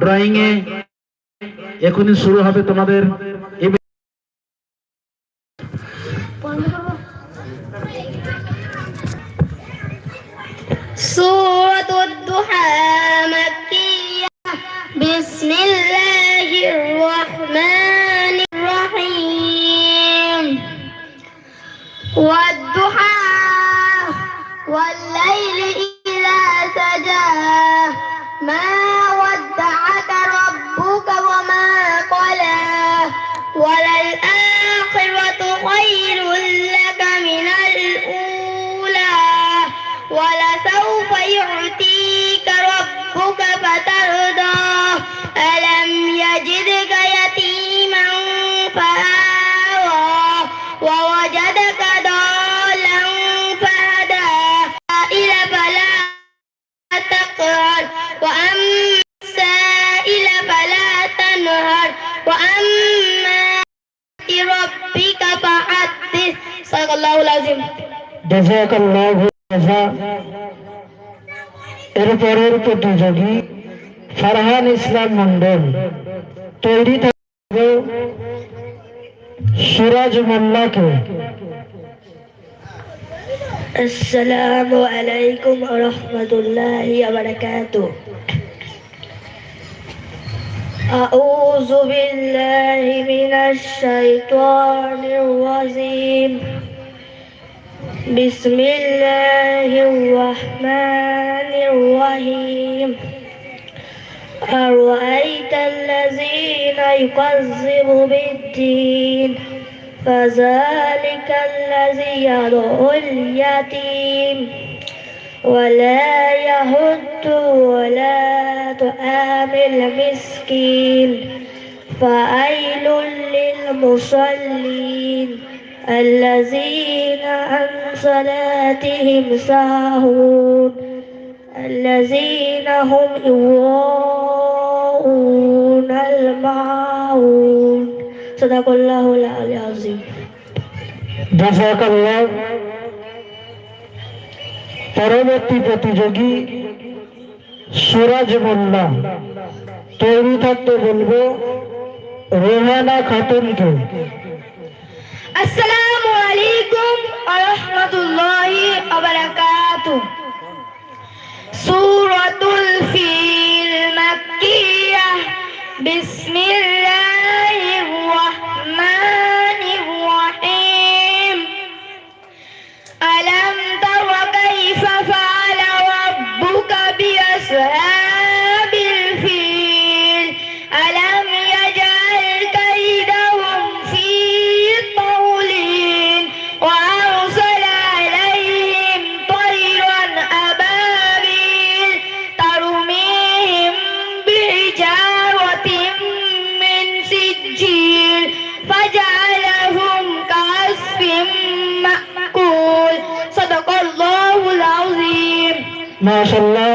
Drawing এ এখনই শুরু হবে তোমাদের এই- سورة الضحى مكية بسم الله জাজাকাল্লাহু জাযা এরপরের প্রতিযোগী ফারহান ইসলাম মন্ডল তৈরি থাকবে সুরাজ মোল্লাকে السلام عليكم ورحمة الله وبركاته أعوذ بالله من الشيطان الرجيم بسم الله الرحمن الرحيم. أرأيت الذين يكذب بالدين؟ فذلك الذي يدعو اليتيم. ولا يهد ولا تآمل المسكين. فأيل للمصلين. الذين عن صلاتهم ساهون الذين هم يراءون المعون صدق الله العلي العظيم জাজাকাল্লাহ পরবর্তী প্রতিযোগী সুরাজ মোল্লা তৈরি থাকতে বলবো রেহানা খাতুনকে السلام عليكم ورحمة الله وبركاته سورة الفيل مكية بسم الله মাশাল্লাহ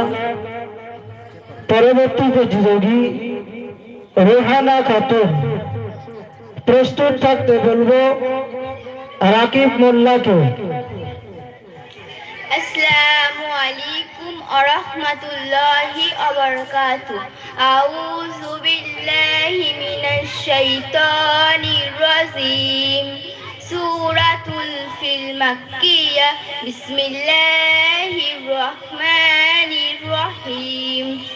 পরবর্তী প্রতিযোগী রেহানা খাতুন। প্রস্তুত থাকতে বলব রাকিব মোল্লাকে। আসসালামু আলাইকুম ওয়া রাহমাতুল্লাহি ওয়া বারাকাতুহু আউযু বিল্লাহি মিনাশ শাইতানির রাজিম। سورة الفيل مكية بسم الله الرحمن الرحيم.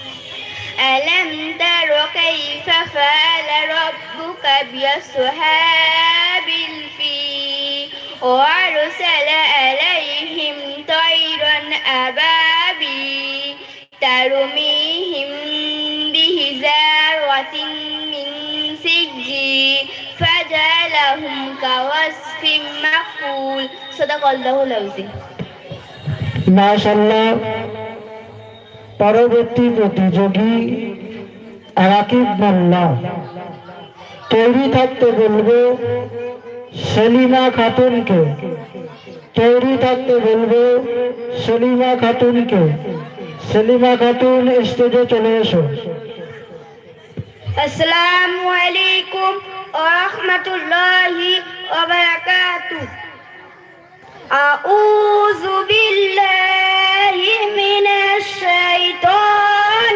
ألم تر كيف فعل ربك بأصحاب الفيل؟ وأرسل عليهم طيرا أبابيل ترميهم بهزارة من سجيل. فجعلهم كوصف مأكول صدق الله العظيم মাশাল্লাহ পরবর্তী প্রতিযোগী রাকিব মোল্লা তৈরি থাকতে বলবো সেলিমা খাতুনকে তৈরি থাকতে বলবো সেলিমা খাতুনকে সেলিমা খাতুন স্টেজে চলে এসো السلام عليكم ورحمة الله وبركاته أعوذ بالله من الشيطان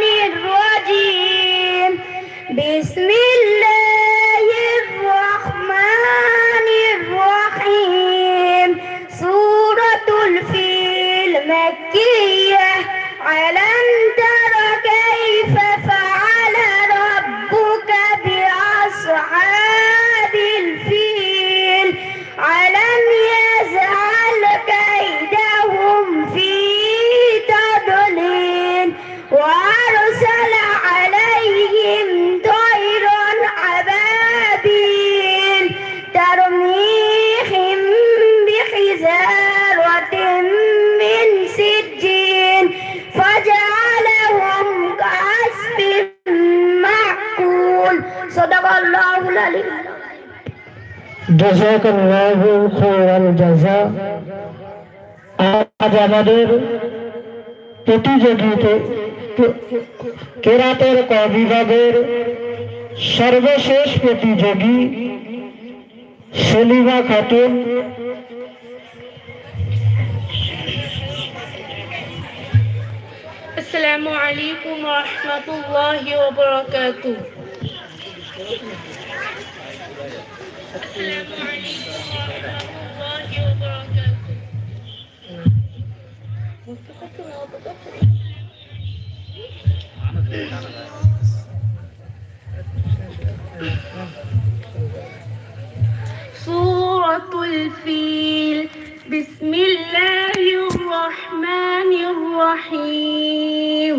वाली জাযাকাল্লাহু খায়রাল জাযা আজ আমাদের প্রতিযোগিতা কেরাতের ক বিভাগের সর্বশেষ প্রতিযোগী সলিমা খাতুন আসসালামু আলাইকুম ওয়া রাহমাতুল্লাহি ওয়া বারাকাতুহু السلام عليكم ورحمة الله وبركاته سورة الفيل. بسم الله الرحمن الرحيم.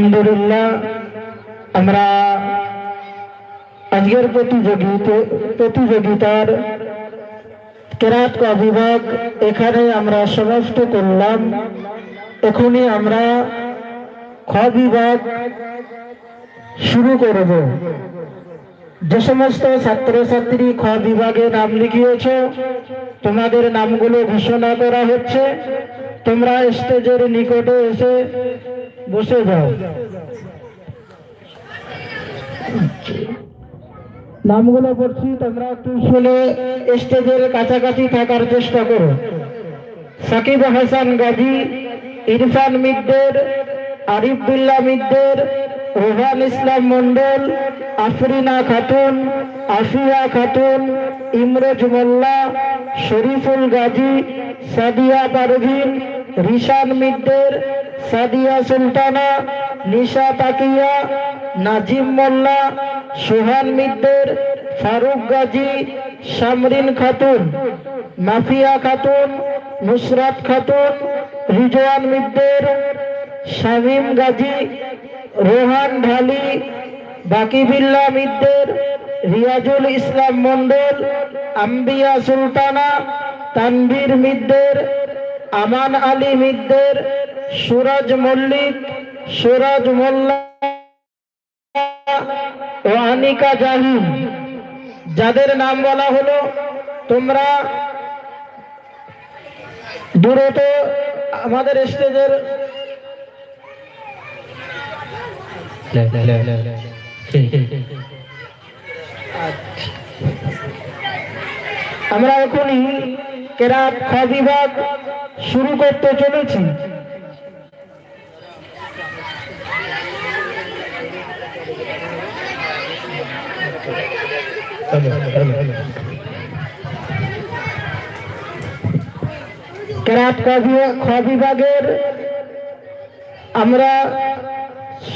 আলহামদুলিল্লাহ, আমরা আজকের প্রতিযোগিতা প্রতিযোগিতার কেরাত বিভাগ এখানে আমরা সমাপ্ত করলাম। এখনই আমরা খ বিভাগ শুরু করব। যে সমস্ত ছাত্রছাত্রী খ বিভাগে নাম লিখিয়েছ, তোমাদের নামগুলো ঘোষণা করা হচ্ছে। তোমরা স্টেজের নিকটে এসে বসে যাও। নামগুলো পড়ছি, তোমরা একটু শুনে স্টেজের কাছাকাছি থাকার চেষ্টা করো। সাকিব হাসান, গাজী, ইরফান মিদ্দের আরিফুল্লাহ মিদ্দের, রোহান ইসলাম মন্ডল আফরিনা খাতুন, আফিয়া খাতুন, ইমরোজ মোল্লা, শরীফুল গাজী, সাদিয়া পারভিন, রিশান মিদ্দের সাদিয়া সুলতানা, নিশা তাকিয়া, নাজিম মোল্লা, সোহান মিদ্দের, ফারুক গাজী সামরিন খাতুন, মাফিয়া খাতুন, নুসরাত খাতুন, রিজওয়ান মিদ্দের, শামীম গাজী, রোহান ঢালি, বাকিবিল্লা মিদ্দের, রিয়াজুল ইসলাম মন্ডল, আম্বিয়া সুলতানা, তানভীর মিদ্দের, আমান আলী মিদ্দের সুরজ মল্লিক, সুরজ মোল্লা জাহিন। যাদের নাম বলা হলো, তোমরা দ্রুত আমাদের স্টেজের আমরা এখনই কেরাত বিভাগ শুরু করতে চলেছি। খ বিভাগের আমরা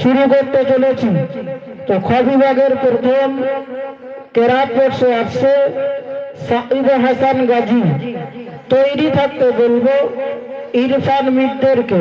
শুরু করতে চলেছি। তো খ বিভাগের প্রথম কেরাত পড়ছে আসছে সাইদ হাসান গাজী। তৈরি থাকতে বলব ইরফান মিদ্দেরকে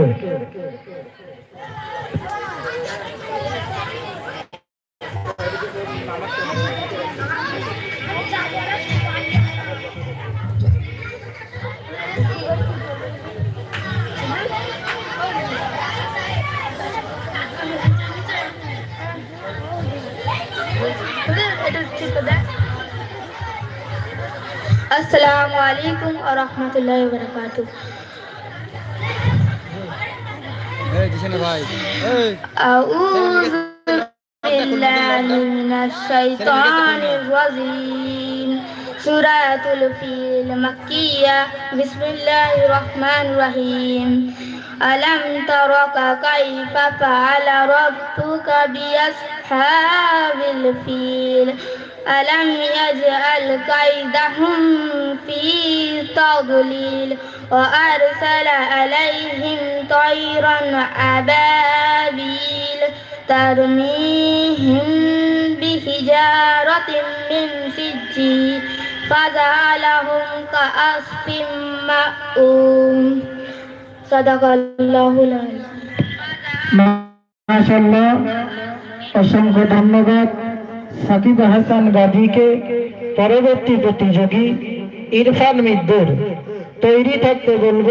السلام عليكم ورحمة الله وبركاته. أعوذ بالله من الشيطان الرجيم. سورة الفيل مكية. بسم الله الرحمن الرحيم. ألم تر كيف فعل ربك بأصحاب الفيل؟ ألم يجعل كيدهم في وأضليل وأرسل عليهم طيرا أبابيل ترميهم بحجارة من سجيل فجعلهم كعصف مأكول صدق الله العظيم মাশাল্লাহ অসংখ্য ধন্যবাদ সাকিব হাসান গাজীকে পরবর্তী প্রতিযোগী ইরফান মিদ্দুর তৈরি থাকতে বলব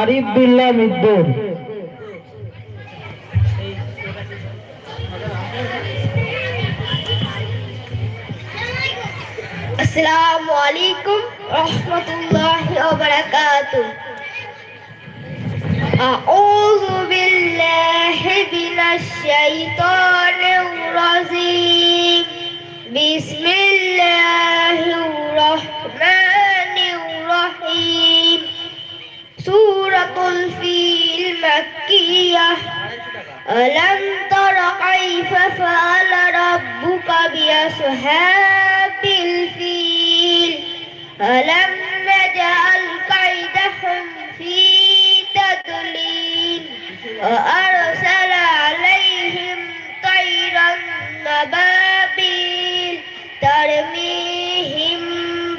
আরিফ বিল্লা মিদ্দুর। আসসালামু আলাইকুম রহমতুল্লাহ أعوذ بالله من الشيطان الرجيم. بسم الله الرحمن الرحيم. سورة الفيل مكية. ألم تر كيف فعل ربك بأصحاب الفيل؟ ألم وأرسل عليهم طيرا نبابيل ترميهم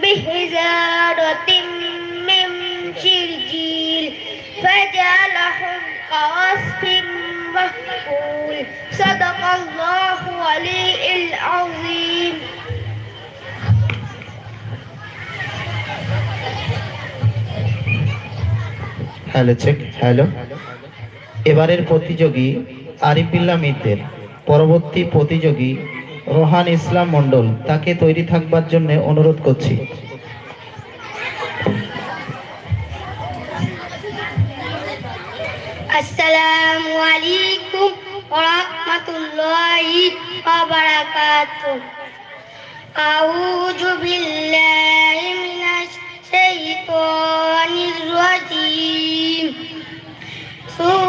بحجارة من شرجيل فجعلهم كوصف مأكول صدق الله ولي العظيم Hello, check. Hello. এবারের প্রতিযোগী আরিফুল্লাহ মিদ্দের পরবর্তী প্রতিযোগী রোহান ইসলাম মন্ডল তাকে তৈরি থাকবার জন্য অনুরোধ করছি। সেই তো ওয়া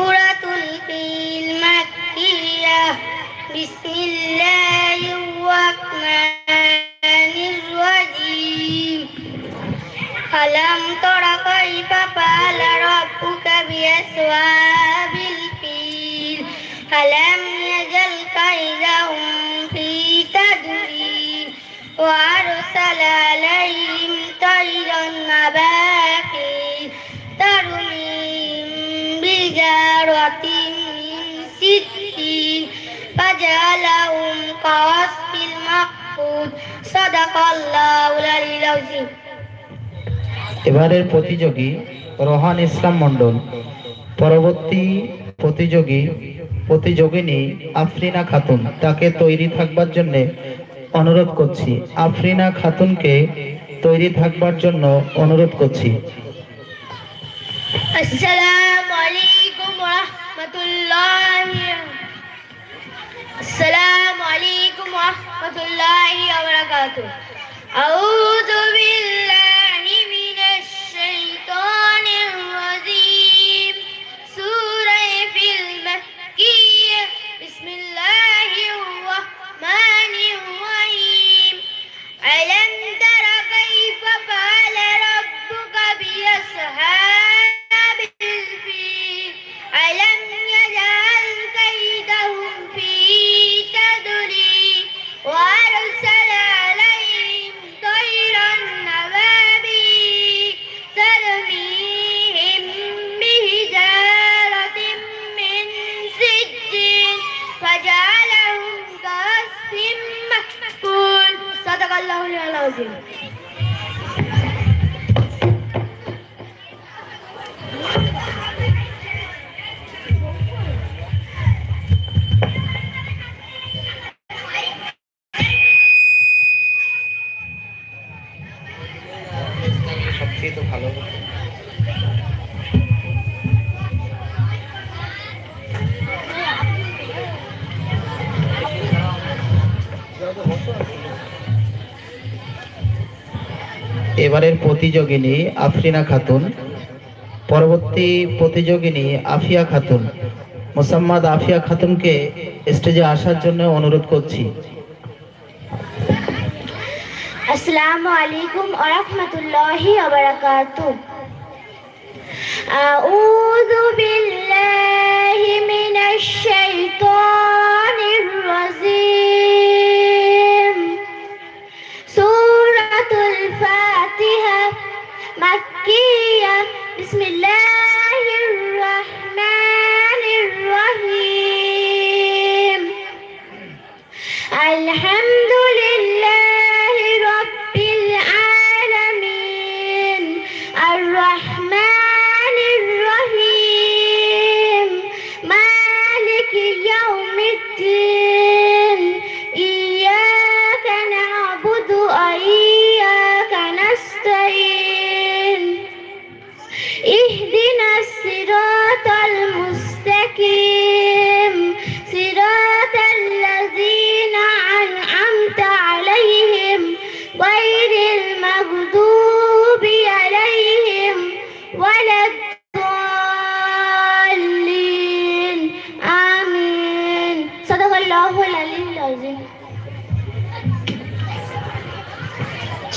ألم كيف فعل ربك بأصحاب الفيل ألم يجل كيدهم في تدبير وأرسل عليهم طيرا أباقيل ترميهم بجارة من سجيل فجعلهم كعصف المأكول صدق الله العظيم এবারের প্রতিযোগী রোহান ইসলাম মন্ডল পরবর্তী প্রতিযোগী প্রতিযোগিনী আফরিনা খাতুন। তাকে তৈরি থাকবার জন্য অনুরোধ করছি। আফরিনা খাতুনকে তৈরি থাকবার জন্য অনুরোধ করছি। আসসালামু আলাইকুম ওয়া রাহমাতুল্লাহি আসসালামু আলাইকুম ওয়া রাহমাতুল্লাহি ওয়া বারাকাতুহু। আউযু বিল্লাহি من Gracias. এবারের প্রতিযোগিনী আফরিনা খাতুন, পরবর্তী প্রতিযোগিনী আফিয়া খাতুন। মোসাম্মদ আফিয়া খাতুনকে স্টেজে আসার জন্য অনুরোধ করছি। আসসালামু আলাইকুম ওয়া রাহমাতুল্লাহি ওয়া আউযু বিল্লাহি মিনাশ শাইতানির রাজিম। الفاتحة مكية. بسم الله الرحمن الرحيم. الحمد لله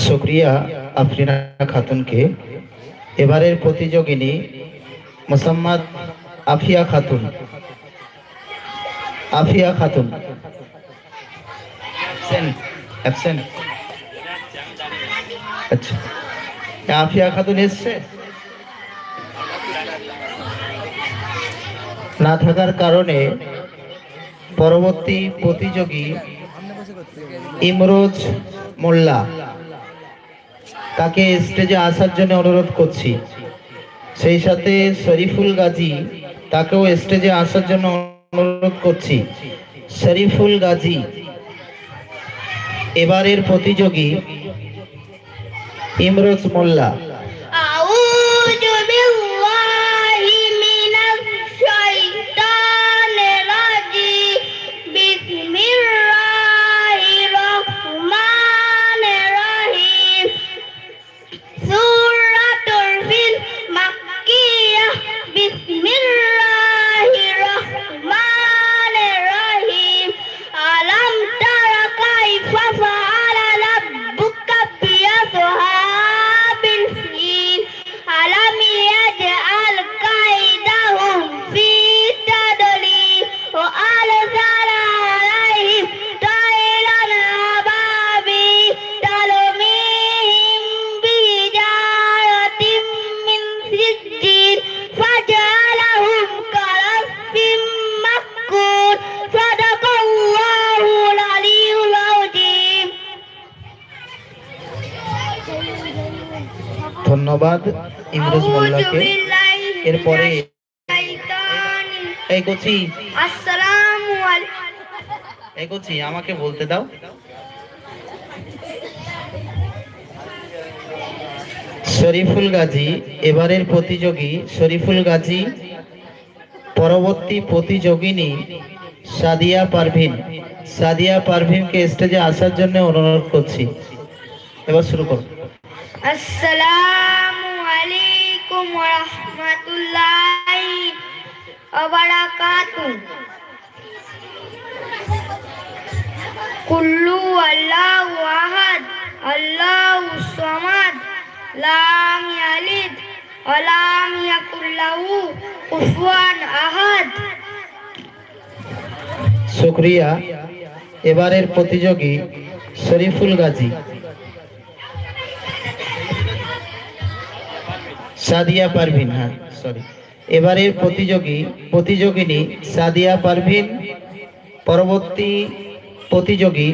শুক্রিয়া আফরিনা খাতুনকে। এবারের প্রতিযোগিনী মোসাম্মদ আফিয়া খাতুন। আফিয়া খাতুন। আচ্ছা। আফিয়া খাতুন এসছে? না থাকার কারণে পরবর্তী প্রতিযোগী ইমরোজ মোল্লা। তাকে স্টেজে আসার জন্য অনুরোধ করছি। সেই সাথে শরীফুল গাজী তাকেও স্টেজে আসার জন্য অনুরোধ করছি। শরীফুল গাজী, এবারের প্রতিযোগী ইমরোজ মোল্লা। ধন্যবাদ ইমরোজ মোল্লাকে। এরপরে এই কচি। আসসালামু আলাইকুম এই কচি আমাকে বলতে দাও। শরীফুল গাজী এবারের প্রতিযোগী শরীফুল গাজী পরবর্তী প্রতিযোগিনী সাদিয়া পারভিন। সাদিয়া পারভিনকে স্টেজে আসার জন্য অনুরোধ করছি। এবার শুরু করো। আসসালামু আলাইকুম ওয়া রাহমাতুল্লাহি ওয়া বারাকাতুহু কুল্লু আল্লাহু আহাদ, আল্লাহু সামাদ, লাম ইয়ালিদ ওয়া লাম ইয়াকুল লাহু কুফুয়ান আহাদ। শুক্রিয়া। এবারের প্রতিযোগী শরীফুল গাজী। সাদিয়া পারভিন হ্যাঁ সরি এবারের প্রতিযোগী প্রতিযোগিনী সাদিয়া পারভিন পরবর্তী প্রতিযোগী